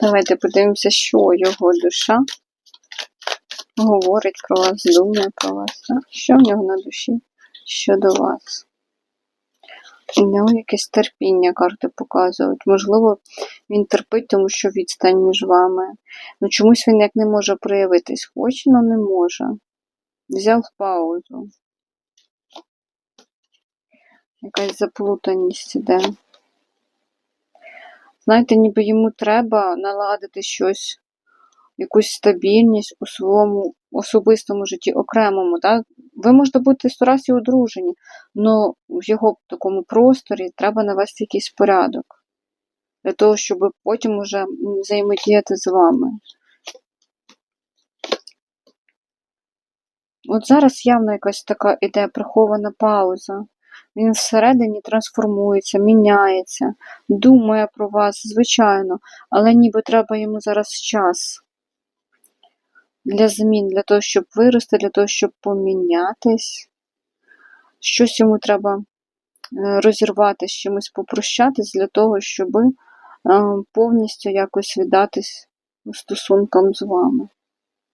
Давайте подивимося, що його душа говорить про вас, думає про вас. Так? Що в нього на душі щодо вас? У нього якесь терпіння карти показують. Можливо, він терпить, тому що відстань між вами. Ну чомусь він як не може проявитись. Хоче, але не може. Взяв паузу. Якась заплутаність іде. Знаєте, ніби йому треба наладити щось, якусь стабільність у своєму особистому житті, окремому. Так? Ви можете бути сто раз і одружені, але в його такому просторі треба навести якийсь порядок. Для того, щоб потім уже взаємодіяти з вами. От зараз явно якась така іде прихована пауза. Він всередині трансформується, міняється, думає про вас, звичайно, але ніби треба йому зараз час для змін, для того, щоб вирости, для того, щоб помінятись. Щось йому треба е, розірвати, з чимось попрощатись для того, щоб е, повністю якось віддатись стосункам з вами.